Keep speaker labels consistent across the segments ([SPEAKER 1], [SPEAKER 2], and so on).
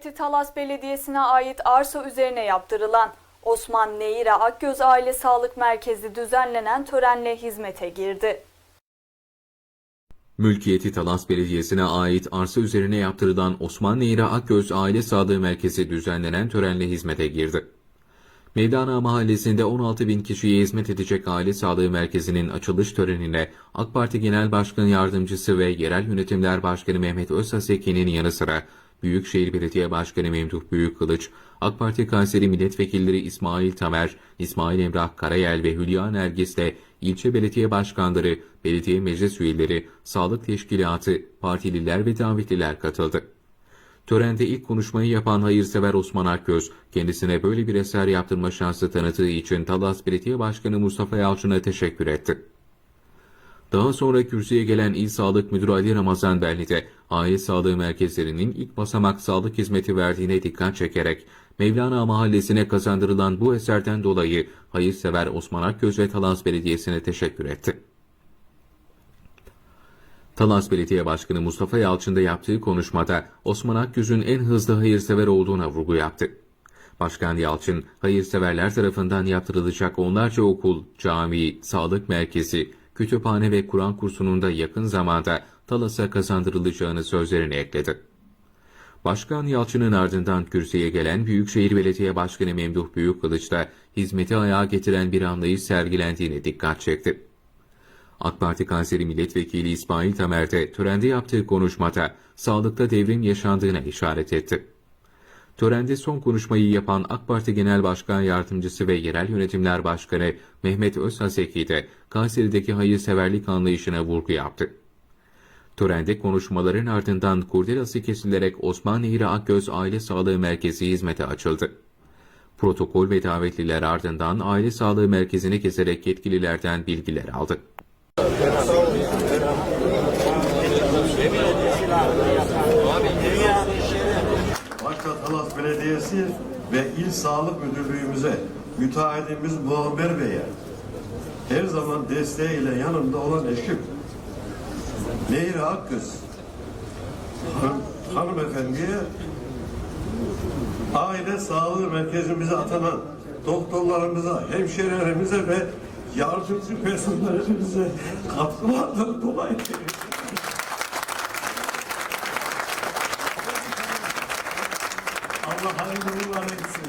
[SPEAKER 1] Mülkiyeti Talas Belediyesi'ne ait arsa üzerine yaptırılan Osman Neyra Akgöz Aile Sağlık Merkezi düzenlenen törenle hizmete girdi.
[SPEAKER 2] Mülkiyeti Talas Belediyesi'ne ait arsa üzerine yaptırılan Osman Neyra Akgöz Aile Sağlığı Merkezi düzenlenen törenle hizmete girdi. Mevlana Mahallesi'nde 16 bin kişiye hizmet edecek Aile Sağlığı Merkezi'nin açılış törenine AK Parti Genel Başkan Yardımcısı ve Yerel Yönetimler Başkanı Mehmet Özsaseki'nin yanı sıra Büyükşehir Belediye Başkanı Memduh Büyükkılıç, AK Parti Kayseri Milletvekilleri İsmail Tamer, İsmail Emrah Karayel ve Hülya Nergis'le ilçe belediye başkanları, belediye meclis üyeleri, sağlık teşkilatı, partililer ve davetliler katıldı. Törende ilk konuşmayı yapan hayırsever Osman Akgöz, kendisine böyle bir eser yaptırma şansı tanıdığı için Talas Belediye Başkanı Mustafa Yalçın'a teşekkür etti. Daha sonra kürsüye gelen İl Sağlık Müdürü Ali Ramazan Belli de aile sağlığı merkezlerinin ilk basamak sağlık hizmeti verdiğine dikkat çekerek Mevlana Mahallesi'ne kazandırılan bu eserden dolayı hayırsever Osman Akgöz ve Talas Belediyesi'ne teşekkür etti. Talas Belediye Başkanı Mustafa Yalçın da yaptığı konuşmada Osman Akgöz'ün en hızlı hayırsever olduğuna vurgu yaptı. Başkan Yalçın, hayırseverler tarafından yaptırılacak onlarca okul, cami, sağlık merkezi, kütüphane ve Kur'an kursunun da yakın zamanda Talas'a kazandırılacağını sözlerine ekledi. Başkan Yalçın'ın ardından kürsüye gelen Büyükşehir Belediye Başkanı Memduh Büyükkılıç da hizmeti ayağa getiren bir anlayış sergilendiğine dikkat çekti. AK Parti Kayseri Milletvekili İsmail Tamer de törende yaptığı konuşmada sağlıkta devrim yaşandığına işaret etti. Törende son konuşmayı yapan AK Parti Genel Başkan Yardımcısı ve Yerel Yönetimler Başkanı Mehmet Özhaseki de Kayseri'deki hayırseverlik anlayışına vurgu yaptı. Törende konuşmaların ardından kurdelası kesilerek Osman Nehri Akgöz Aile Sağlığı Merkezi hizmete açıldı. Protokol ve davetliler ardından Aile Sağlığı Merkezi'ni keserek yetkililerden bilgiler aldı.
[SPEAKER 3] Maksat Talas Belediyesi ve İl Sağlık Müdürlüğümüze, müteahhitimiz Muammer Bey'e her zaman desteğiyle yanımda olan eşim Nehir Akkız han, hanımefendiye aile sağlığı merkezimize atanan doktorlarımıza, hemşehrilerimize ve yardımcı personelimize katkılardan dolayı Allah hayırlı uğurlar etsin.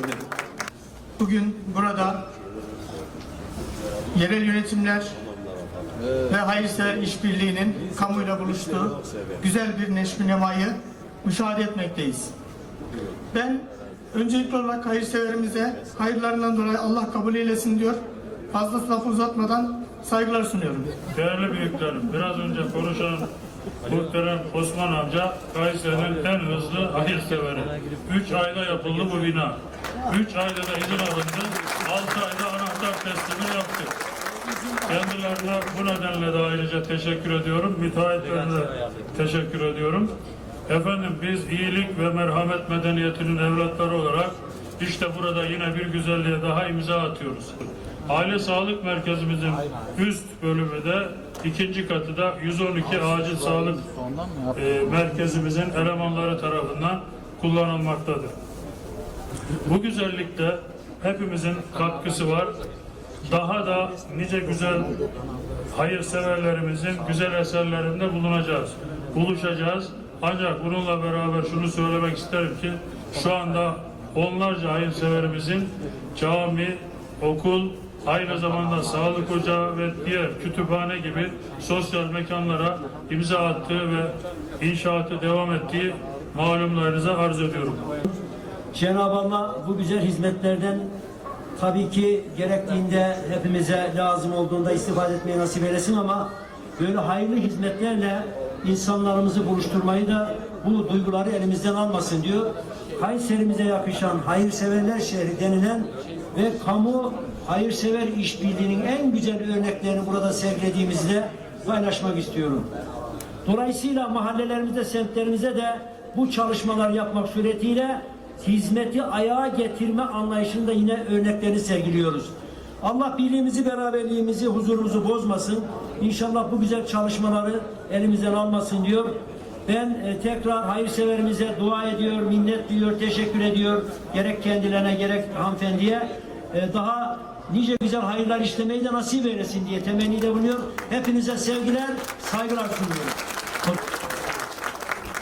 [SPEAKER 4] Bugün burada yerel yönetimler ve hayırsever işbirliğinin kamuyla buluştuğu güzel bir neşmi nemayı müşahede etmekteyiz. Ben öncelikli olarak hayırseverimize hayırlarından dolayı Allah kabul eylesin diyor. Fazla lafı uzatmadan saygılar sunuyorum.
[SPEAKER 5] Değerli büyüklerim, biraz önce konuşan muhterem Osman amca Kayseri'nin en hızlı hayırseveri. Üç ayda yapıldı bu bina. Üç ayda da izin alındı. Altı ayda anahtar teslimi yaptık. Kendilerine bu nedenle de ayrıca teşekkür ediyorum. Müteahhitlerine teşekkür ediyorum. Efendim biz iyilik ve merhamet medeniyetinin evlatları olarak işte burada yine bir güzelliğe daha imza atıyoruz. Aile Sağlık Merkezimizin üst bölümü de ikinci katı da 112 acil sağlık e, merkezimizin elemanları tarafından kullanılmaktadır. Bu güzellikte hepimizin katkısı var. Daha da nice güzel hayırseverlerimizin güzel eserlerinde bulunacağız. Buluşacağız. Ancak bununla beraber şunu söylemek isterim ki şu anda onlarca hayırseverimizin cami, okul, aynı zamanda sağlık ocağı ve diğer kütüphane gibi sosyal mekanlara imza attığı ve inşaatı devam ettiği malumlarınıza arz ediyorum.
[SPEAKER 6] Cenab-ı Allah bu güzel hizmetlerden tabii ki gerektiğinde hepimize lazım olduğunda istifade etmeyi nasip eylesin ama böyle hayırlı hizmetlerle insanlarımızı buluşturmayı da bu duyguları elimizden almasın diyor. Kayserimize yakışan hayırseverler şehri denilen ve kamu hayırsever işbirliğinin en güzel örneklerini burada sergilediğimizde paylaşmak istiyorum. Dolayısıyla mahallelerimizde, semtlerimize de bu çalışmalar yapmak suretiyle hizmeti ayağa getirme anlayışında yine örneklerini sergiliyoruz. Allah birliğimizi, beraberliğimizi, huzurumuzu bozmasın. İnşallah bu güzel çalışmaları elimizden almasın diyor. Ben e, tekrar hayırseverimize dua ediyor, minnet duyuyor, teşekkür ediyor. Gerek kendilerine gerek hanımefendiye. E, daha nice güzel hayırlar işlemeyi de nasip eylesin diye temennide bulunuyor. Hepinize sevgiler, saygılar sunuyorum.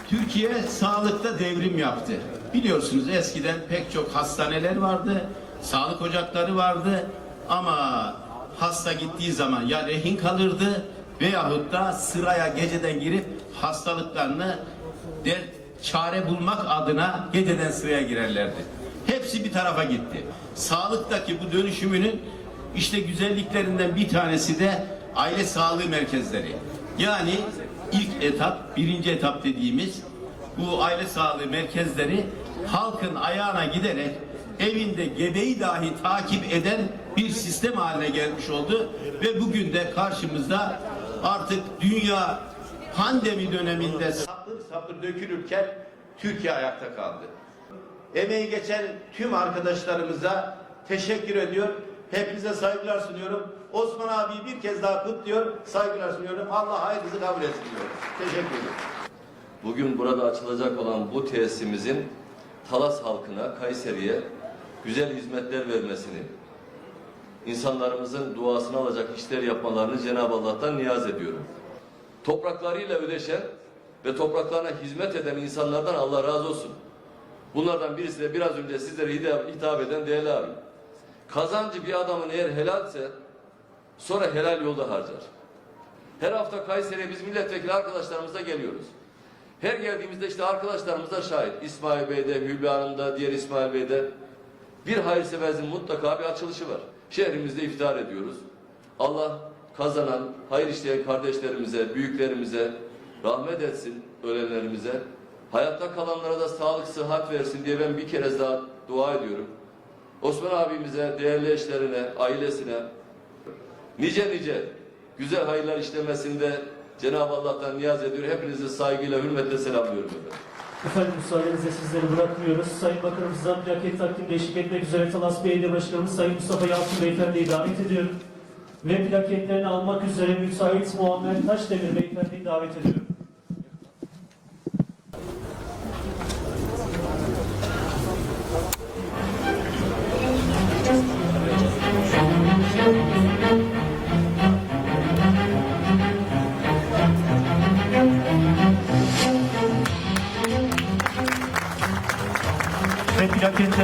[SPEAKER 7] Türkiye sağlıkta devrim yaptı. Biliyorsunuz eskiden pek çok hastaneler vardı, sağlık ocakları vardı ama hasta gittiği zaman ya rehin kalırdı veyahut da sıraya geceden girip hastalıklarını der, çare bulmak adına geceden sıraya girerlerdi. Hepsi bir tarafa gitti. Sağlıktaki bu dönüşümünün işte güzelliklerinden bir tanesi de aile sağlığı merkezleri. Yani ilk etap, birinci etap dediğimiz bu aile sağlığı merkezleri halkın ayağına giderek evinde gebeyi dahi takip eden bir sistem haline gelmiş oldu ve bugün de karşımızda artık dünya pandemi döneminde sapır sapır dökülürken Türkiye ayakta kaldı. Emeği geçen tüm arkadaşlarımıza teşekkür ediyor. Hepinize saygılar sunuyorum. Osman abi bir kez daha kutluyor. Saygılar sunuyorum. Allah hayrınızı kabul etsin diyorum. Teşekkür ederim.
[SPEAKER 8] Bugün burada açılacak olan bu tesisimizin Talas halkına, Kayseri'ye güzel hizmetler vermesini, insanlarımızın duasını alacak işler yapmalarını Cenab-ı Allah'tan niyaz ediyorum. Topraklarıyla ödeşen ve topraklarına hizmet eden insanlardan Allah razı olsun. Bunlardan birisi de biraz önce sizlere hitap- eden değerli abim. Kazancı bir adamın eğer helalse sonra helal yolda harcar. Her hafta Kayseri'ye biz milletvekili arkadaşlarımızla geliyoruz. Her geldiğimizde işte arkadaşlarımız da şahit. İsmail Bey'de, Hülya Hanım'da, diğer İsmail Bey'de bir hayırseverin mutlaka bir açılışı var. Şehrimizde iftar ediyoruz. Allah kazanan, hayır işleyen kardeşlerimize, büyüklerimize rahmet etsin ölenlerimize. Hayatta kalanlara da sağlık, sıhhat versin diye ben bir kere daha dua ediyorum. Osman abimize, değerli eşlerine, ailesine nice nice güzel hayırlar işlemesinde Cenab-ı Allah'tan niyaz ediyor. Hepinizi saygıyla, hürmetle selamlıyorum efendim.
[SPEAKER 9] Efendim müsaadenizle sizleri bırakmıyoruz. Sayın Bakanımızdan plaket takdim eşlik etmek üzere Talas Belediye Başkanımız Sayın Mustafa Yalçın Beyefendi'yi davet ediyorum. Ve plaketlerini almak üzere müsait Muammer Taşdemir Beyefendi'yi davet ediyorum.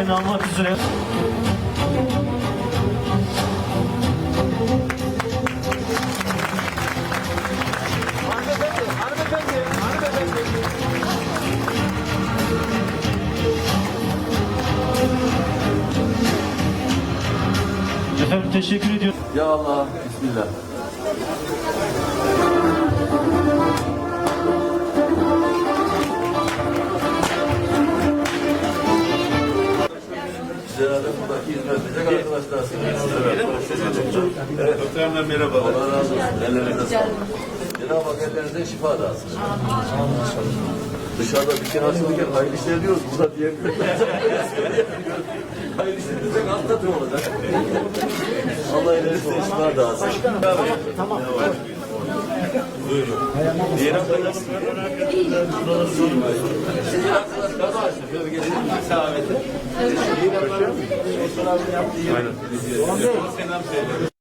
[SPEAKER 9] Almak üzere Efendim teşekkür ediyorum.
[SPEAKER 8] Ya Allah, Bismillah. Cenab-ı buradaki hizmet edecek arkadaşlarsınız.
[SPEAKER 3] Evet, doktorlar merhaba.
[SPEAKER 8] Allah razı olsun. Ellerinize sağlık. Cenab-ı Hak ellerinizden şifa dağıtsın. Dışarıda dükkan açılırken hayırlı işler diyoruz. Burada diyemiyoruz. hayırlı işler diyecek altta tüm olacak. Allah ellerinizden şifa dağıtsın. Tamam. Buyurun. Diğer arkadaş. Sizin arkadaş gaza açtı. Şöyle geçelim. Sağ olun. Diğer arkadaş. Osman abi yaptığı yer. Aynen. Selam söyle.